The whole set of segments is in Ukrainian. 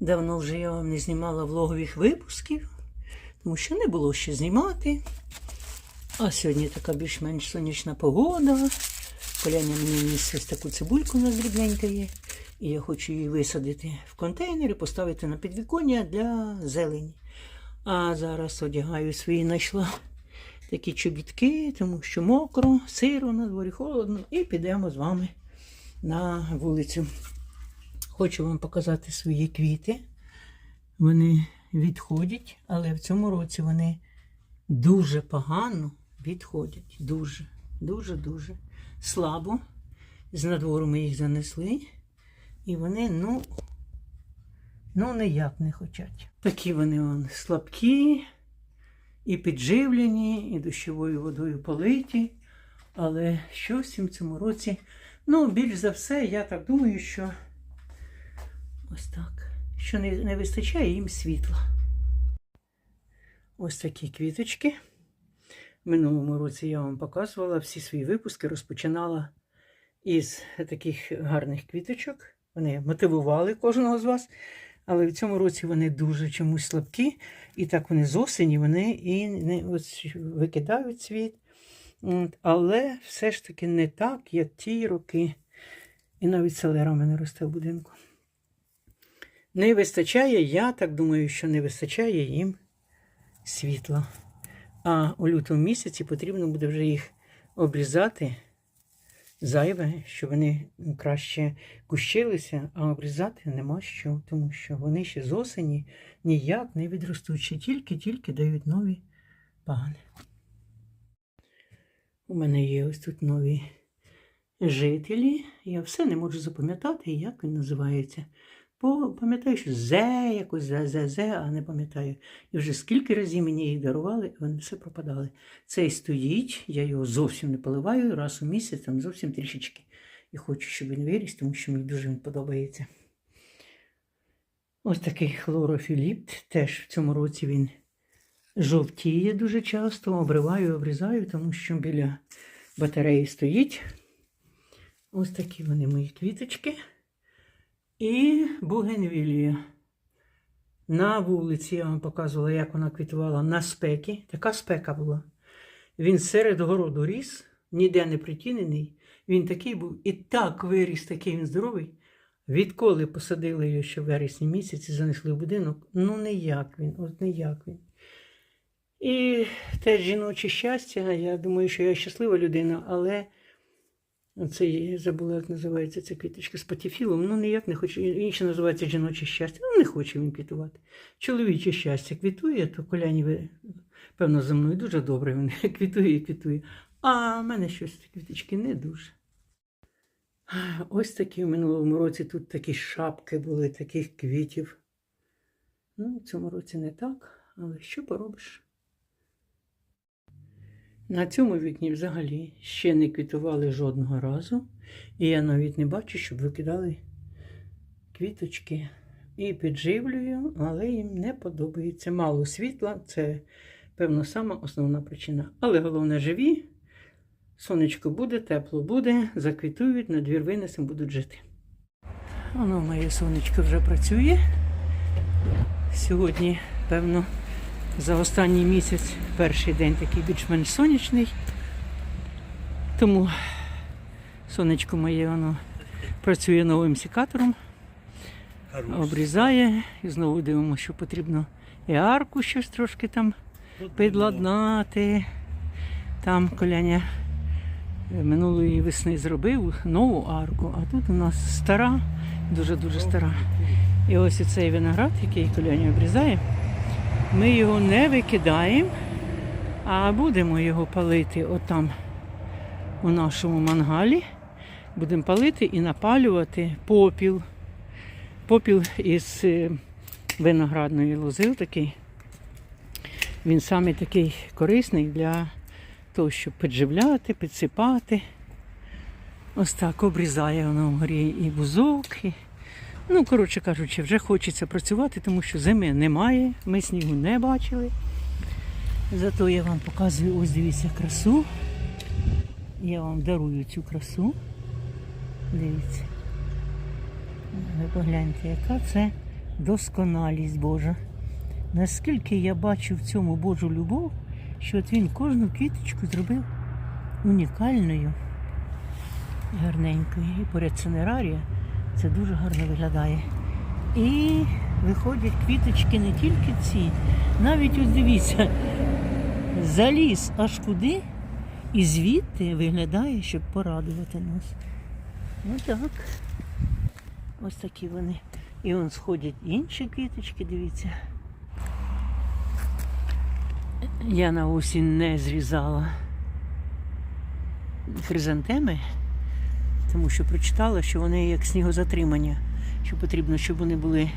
Давно вже я вам не знімала влогових випусків, тому що не було що знімати. А сьогодні така більш-менш сонячна погода. Коляня мені ось таку цибульку у нас дрібненька є. І я хочу її висадити в контейнер і поставити на підвіконня для зелені. А зараз одягаю свої знайшла такі чобітки, тому що мокро, сиро, на дворі холодно, і підемо з вами на вулицю. Хочу вам показати свої квіти. Вони відходять, але в цьому році вони дуже погано відходять. Дуже, дуже, дуже слабо. З надвору ми їх занесли. І вони, ну, ну ніяк не хочуть. Такі вони вон, слабкі, і підживлені, і дощовою водою политі. Але щось в цьому році, ну, більш за все, я так думаю, що ось так, що не, не вистачає їм світла. Ось такі квіточки. В минулому році я вам показувала всі свої випуски, розпочинала із таких гарних квіточок. Вони мотивували кожного з вас. Але в цьому році вони дуже чомусь слабкі. І так вони з осені вони і не ось викидають світ. Але все ж таки не так, як ті роки. І навіть селера в мене росте в будинку. Не вистачає, я так думаю, що не вистачає їм світла. А у лютому місяці потрібно буде вже їх обрізати зайве, щоб вони краще кущилися, а обрізати нема що, тому що вони ще з осені ніяк не відростуть, ще тільки-тільки дають нові пагани. У мене є ось тут нові жителі. Я все не можу запам'ятати, як він називається. Бо пам'ятаю, що зе, якось зе, зе, зе, а не пам'ятаю. І вже скільки разів мені їх дарували, вони все пропадали. Цей стоїть, я його зовсім не поливаю, раз у місяць, там зовсім трішечки. І хочу, щоб він виріс, тому що мені дуже він подобається. Ось такий хлорофіліпт. Теж в цьому році він жовтіє дуже часто. Обриваю, обрізаю, тому що біля батареї стоїть. Ось такі вони мої квіточки. І бугенвілія. На вулиці я вам показувала, як вона квітувала на спекі. Така спека була. Він серед городу ріс, ніде не притінений. Він такий був і так виріс, такий він здоровий. Відколи посадили його ще в вересні місяці, занесли в будинок. Ну ніяк він, от ніяк він. І те жіноче щастя, я думаю, що я щаслива людина, але це я забула, як називається ця квіточка з патіфілом. Ну, ніяк не хочу. Інше називається жіноче щастя. Ну, не хоче він квітувати. Чоловіче щастя квітує, то коляні, певно, за мною дуже добре він квітує і квітує. А в мене щось квіточки не дуже. Ось такі в минулому році тут такі шапки були, таких квітів. Ну, в цьому році не так, але що поробиш? На цьому вікні взагалі ще не квітували жодного разу. І я навіть не бачу, щоб викидали квіточки. І підживлюю, але їм не подобається. Мало світла, це, певно, сама основна причина. Але головне живі. Сонечко буде, тепло буде, заквітують, на двір винесемо, будуть жити. Воно моє сонечко вже працює. Сьогодні, певно, за останній місяць перший день такий більш-менш сонячний. Тому сонечко моє воно працює новим секатором, обрізає і знову дивимося, що потрібно і арку щось трошки там підладнати. Там коляня минулої весни зробив нову арку, а тут у нас стара, дуже-дуже стара. І ось цей виноград, який коляня обрізає. Ми його не викидаємо, а будемо його палити отам у нашому мангалі. Будемо палити і напалювати попіл. Попіл із е, виноградної лози такий. Він саме такий корисний для того, щоб підживляти, підсипати. Ось так обрізає воно вгорі і бузок. І... Ну, коротше кажучи, вже хочеться працювати, тому що зими немає, ми снігу не бачили. Зато я вам показую, ось дивіться, красу. Я вам дарую цю красу. Дивіться. Ви погляньте, яка це досконалість Божа. Наскільки я бачу в цьому Божу любов, що от він кожну квіточку зробив унікальною, гарненькою. І поряд цинерарія це дуже гарно виглядає. І виходять квіточки не тільки ці, навіть ось дивіться, заліз аж куди, і звідти виглядає, щоб порадувати нас. Ну так. Ось такі вони. І он сходять інші квіточки, дивіться. Я на осінь не зрізала хризантеми, тому що прочитала, що вони як снігозатримання, що потрібно, щоб вони були.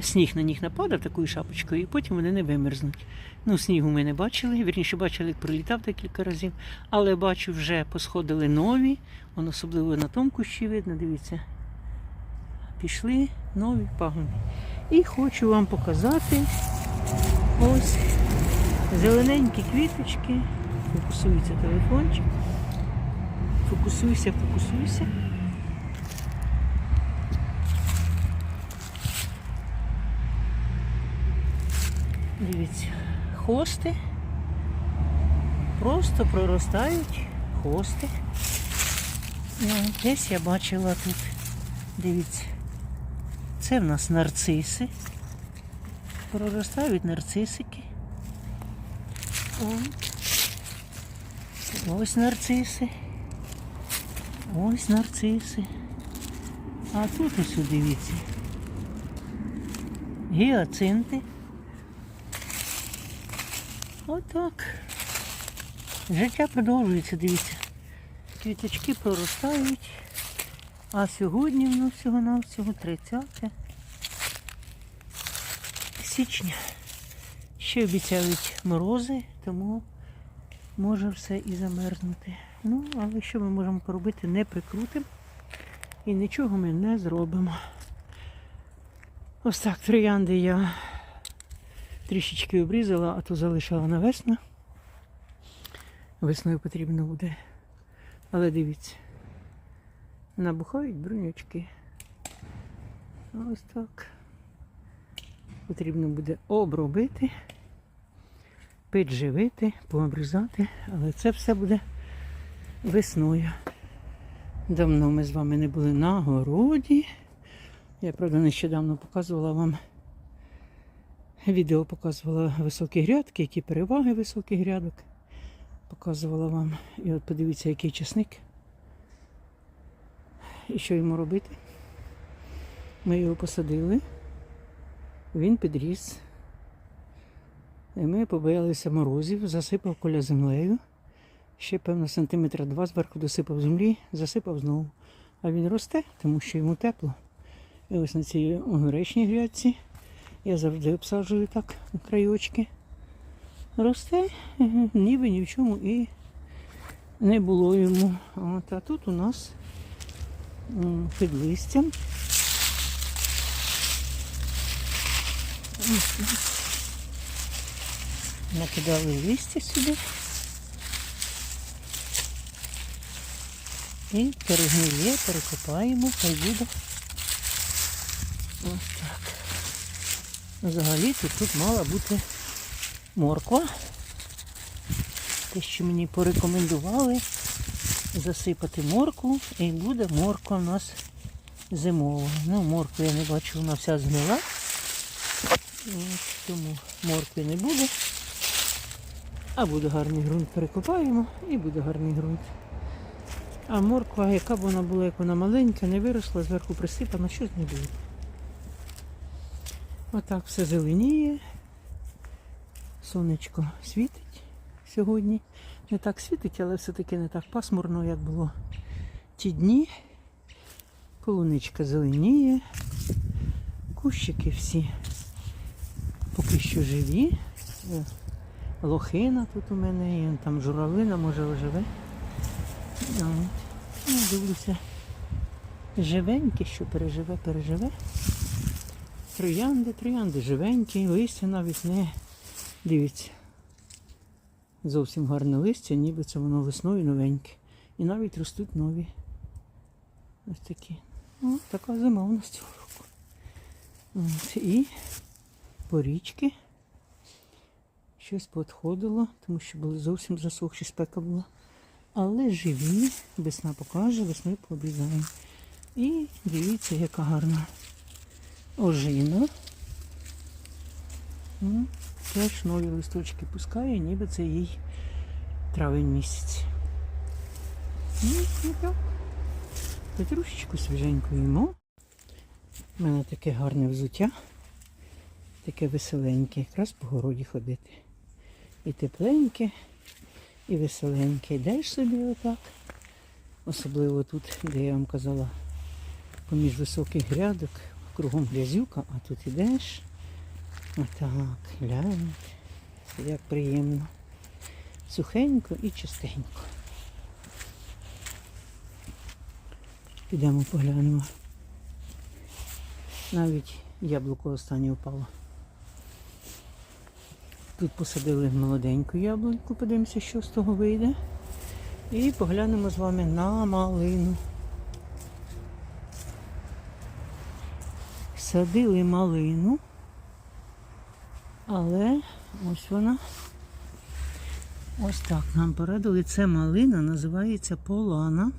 Сніг на них нападав такою шапочкою, і потім вони не вимерзнуть. Ну, снігу ми не бачили, вірніше бачили, як прилітав декілька разів, але бачу, вже посходили нові, он особливо на тому кущі видно, дивіться. Пішли нові пагони. І хочу вам показати ось зелененькі квіточки. Фокусується телефончик. Фокусуйся, фокусуйся. Дивіться, хости просто проростають хости. Ну, десь я бачила тут. Дивіться. Це в нас нарциси. Проростають нарцисики. О. Ось нарциси. Ось нарциси. А тут ось дивіться. Гіацинти. Отак. Життя продовжується, дивіться. Квіточки проростають. А сьогодні в нас всього-навсього 30 січня. Ще обіцяють морози, тому може все і замерзнути. Ну, але що ми можемо поробити? Не прикрутимо і нічого ми не зробимо. Ось так, троянди я трішечки обрізала, а то залишала на весну. Весною потрібно буде. Але дивіться, набухають брунючки. Ось так. Потрібно буде обробити, підживити, пообрізати, але це все буде весною. Давно ми з вами не були на городі. Я, правда, нещодавно показувала вам відео, показувала високі грядки, які переваги високих грядок. Показувала вам. І от подивіться, який часник. І що йому робити? Ми його посадили, він підріс. І ми побоялися морозів, засипав коля землею. Ще, певно, сантиметра два зверху досипав землі, засипав знову. А він росте, тому що йому тепло. І ось на цій огуречній грядці я завжди обсаджую так краєчки. Росте, ніби ні в чому і не було йому. От, а тут у нас під листям. Накидали листя сюди. І перегниє, перекопаємо, хай буде. Ось так. Взагалі-то тут мала бути морква. Те, що мені порекомендували засипати моркву і буде морква у нас зимова. Ну, моркву я не бачу, вона вся згнила. Тому моркви не буде. А буде гарний ґрунт, перекопаємо і буде гарний ґрунт. А морква, яка б вона була, як вона маленька, не виросла, зверху присипана, щось не буде. Отак все зеленіє. Сонечко світить сьогодні. Не так світить, але все-таки не так пасмурно, як було ті дні. Полуничка зеленіє. Кущики всі поки що живі. Е, Лохина тут у мене, і там журавлина, може оживе. Ну, дивлюся. Живеньке, що переживе, переживе. Троянди, троянди живенькі, листя навіть не. Дивіться. Зовсім гарне листя, ніби це воно весною новеньке. І навіть ростуть нові. Ось такі. О, така зима у нас цього року. От, і порічки. Щось поотходило, тому що були зовсім засохші, спека була. Але живі, весна покаже, весною пообрізаємо. І дивіться, яка гарна ожина. М, Теж нові листочки пускає, ніби це їй травень місяць. Ну, так. Петрушечку свіженьку їмо. У мене таке гарне взуття, таке веселеньке, якраз по городі ходити. І тепленьке, і веселеньке. Йдеш собі отак. Особливо тут, де я вам казала, поміж високих грядок, кругом грязюка, а тут ідеш. Отак, глянь, як приємно. Сухенько і чистенько. Підемо поглянемо. Навіть яблуко останнє впало. Тут посадили молоденьку яблуньку, подивимося, що з того вийде. І поглянемо з вами на малину. Садили малину, але ось вона. Ось так нам порадили. Це малина, називається полана.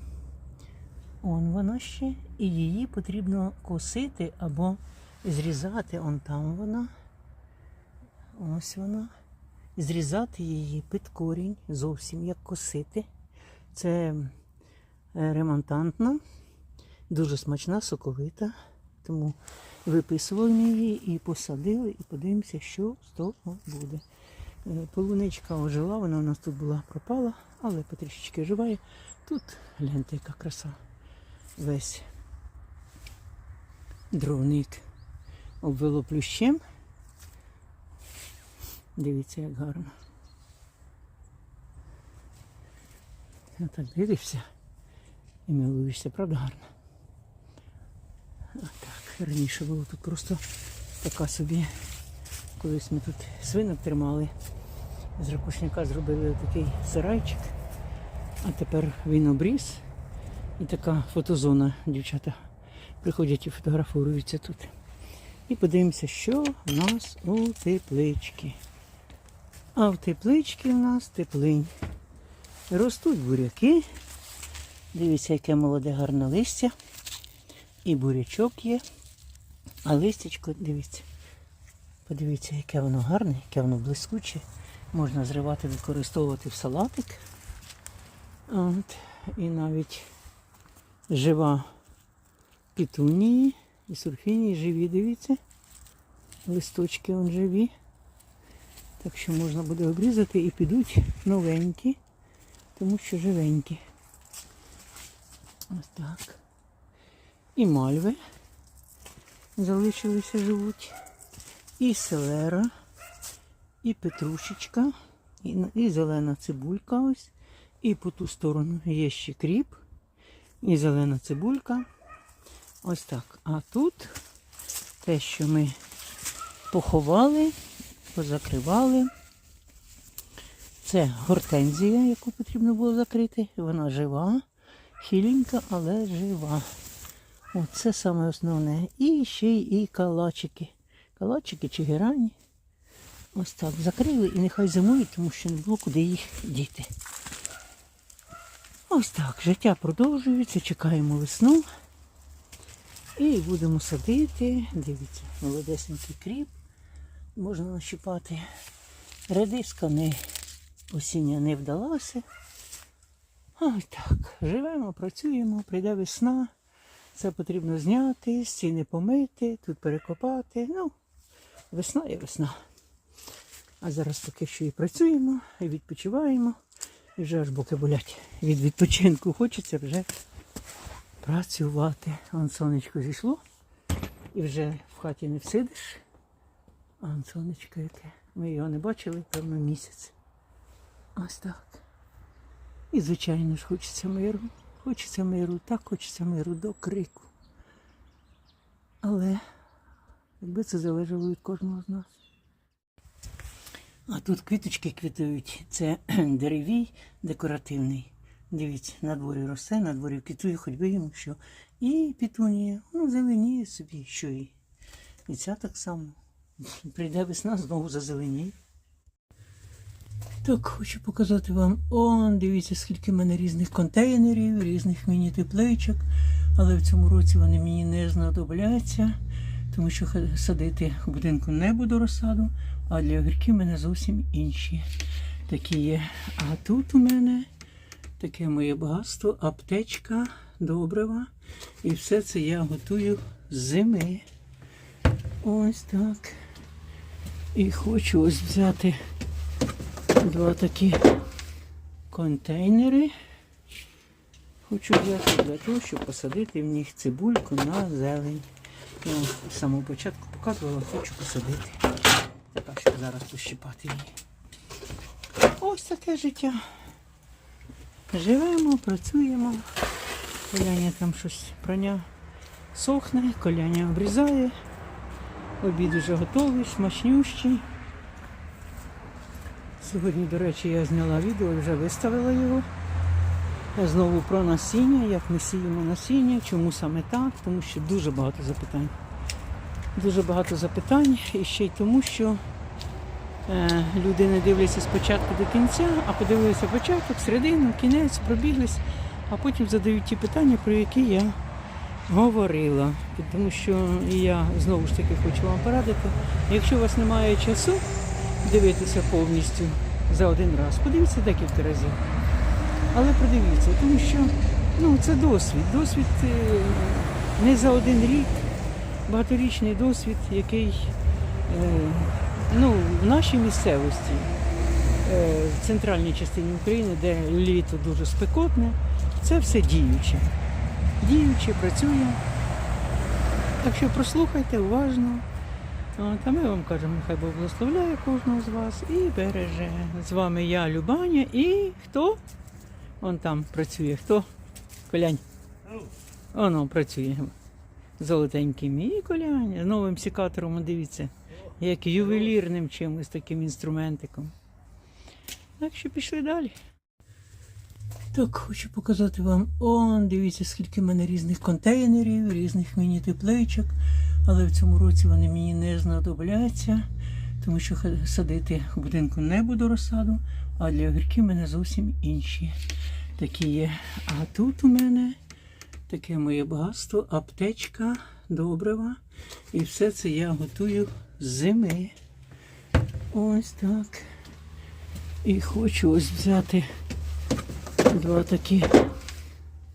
Он вона ще. І її потрібно косити або зрізати. Он там вона. Ось вона. Зрізати її під корінь, зовсім як косити. Це е, ремонтантна, дуже смачна, соковита. Тому виписували її і посадили, і подивимося, що з того буде. Е, Полуничка ожила, вона у нас тут була пропала, але потрішечки оживає. Тут гляньте, яка краса. Весь дровник обвело плющем. Дивіться, як гарно. Я так дивишся і милуєшся, правда гарно? Так, раніше було тут просто така собі. Колись ми тут свинок тримали. З ракушняка зробили такий сарайчик, а тепер він обріз. І така фотозона, дівчата приходять і фотографуються тут. І подивимося, що в нас у тепличці. А в тепличці у нас теплинь. Ростуть буряки. Дивіться, яке молоде гарне листя. І бурячок є. А листячко, дивіться. Подивіться, яке воно гарне, яке воно блискуче. Можна зривати, використовувати в салатик. От. І навіть жива пітунії і сурфінії живі, дивіться. Листочки он живі. Так що можна буде обрізати і підуть новенькі, тому що живенькі. Ось так. І мальви залишилися живуть. І селера, і петрушечка, і, і зелена цибулька ось. І по ту сторону є ще кріп, і зелена цибулька. Ось так. А тут те, що ми поховали, позакривали. Це гортензія, яку потрібно було закрити. Вона жива, хіленька, але жива. Оце саме основне. І ще й калачики. Калачики чи герані. Ось так закрили і нехай зимують, тому що не було куди їх діти. Ось так, життя продовжується, чекаємо весну. І будемо садити. Дивіться, молодесенький кріп. Можна нащипати. Редиска не осіння не вдалася. Ось так. Живемо, працюємо, прийде весна. Це потрібно зняти, стіни помити, тут перекопати. Ну, весна є весна. А зараз таке, що і працюємо, і відпочиваємо. І вже аж боки болять. Від відпочинку хочеться вже працювати. Вон сонечко зійшло. І вже в хаті не всидиш. Вон сонечко яке. Ми його не бачили, певно, місяць. Ось так. І, звичайно ж, хочеться миру. Хочеться миру, так хочеться миру до крику. Але якби це залежало від кожного з нас. А тут квіточки квітують. Це деревій декоративний. Дивіться, на дворі росте, на дворі квітує, хоч би йому що. І пітунія, ну, зеленіє собі, що і І ця так само. Прийде весна, знову зазеленіє. Так, хочу показати вам. О, дивіться, скільки в мене різних контейнерів, різних міні-тепличок. Але в цьому році вони мені не знадобляться, тому що садити в будинку не буду розсаду, а для огірків в мене зовсім інші такі є. А тут у мене таке моє багатство, аптечка, добрива. І все це я готую з зими. Ось так. І хочу ось взяти два такі контейнери. Хочу взяти для того, щоб посадити в них цибульку на зелень. Я з самого початку показувала, хочу посадити. Така, щоб зараз пощипати її. Ось таке життя. Живемо, працюємо. Коляня там щось проня сохне, коляня обрізає. Обід вже готовий, смачнющий. Сьогодні, до речі, я зняла відео вже виставила його. Знову про насіння, як ми сіємо насіння, чому саме так, тому що дуже багато запитань. Дуже багато запитань і ще й тому, що е, люди не дивляться спочатку до кінця, а подивилися початок, середину, кінець, пробіглись, а потім задають ті питання, про які я говорила. Тому що я знову ж таки хочу вам порадити, якщо у вас немає часу дивитися повністю за один раз, подивіться декілька разів. Але подивіться, тому що ну, це досвід. Досвід е, не за один рік, багаторічний досвід, який е, ну, в нашій місцевості, е, в центральній частині України, де літо дуже спекотне, це все діюче. Діюче, працює. Так що прослухайте уважно. От, а ми вам кажемо, хай Бог благословляє кожного з вас і береже. З вами я, Любаня, і хто? Он там працює. Хто? Колянь. Оно працює. Золотенький мій колянь. З новим сікатором, дивіться, як ювелірним чимось таким інструментиком. Так що пішли далі. Так, хочу показати вам. О, дивіться, скільки в мене різних контейнерів, різних міні-тепличок. Але в цьому році вони мені не знадобляться, тому що садити в будинку не буду розсаду, а для огірків в мене зовсім інші такі є. А тут у мене таке моє багатство, аптечка, добрива. І все це я готую з зими. Ось так. І хочу ось взяти два такі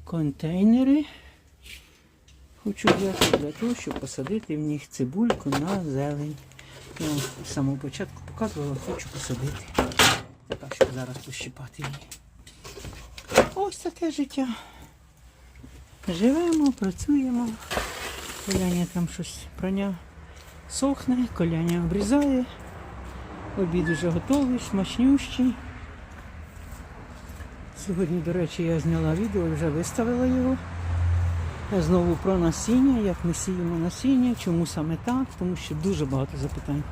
контейнери. Хочу взяти для того, щоб посадити в них цибульку на зелень. Я з самого початку показувала, хочу посадити. Така, щоб зараз пощипати її. Ось таке життя. Живемо, працюємо. Коляня там щось проня сохне, коляня обрізає. Обід вже готовий, смачнющий. Сьогодні, до речі, я зняла відео і вже виставила його. Знову про насіння, як ми сіємо насіння, чому саме так, тому що дуже багато запитань.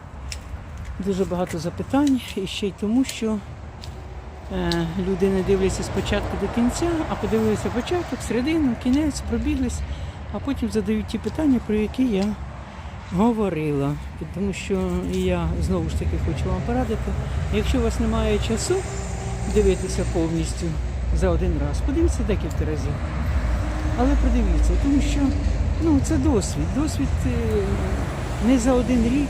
Дуже багато запитань і ще й тому, що е, люди не дивляться спочатку до кінця, а подивилися початок, середину, кінець, пробіглись, а потім задають ті питання, про які я говорила. Тому що я знову ж таки хочу вам порадити, якщо у вас немає часу дивитися повністю за один раз, подивіться декілька разів. Але подивіться, тому що ну, це досвід. Досвід е, не за один рік,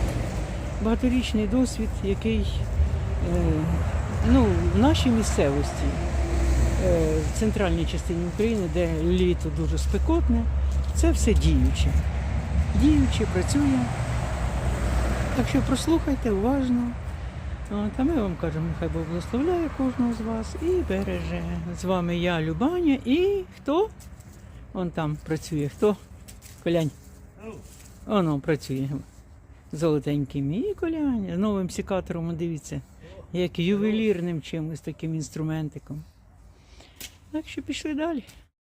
багаторічний досвід, який е, ну, в нашій місцевості, е, в центральній частині України, де літо дуже спекотне, це все діюче. Діюче, працює. Так що прослухайте уважно. А ми вам кажемо, хай Бог благословляє кожного з вас і береже. З вами я, Любаня, і хто? Он там працює. Хто? Колянь. Оно працює. Золотенький мій колянь. З новим сікатором, дивіться, як ювелірним чимось таким інструментиком. Так що пішли далі.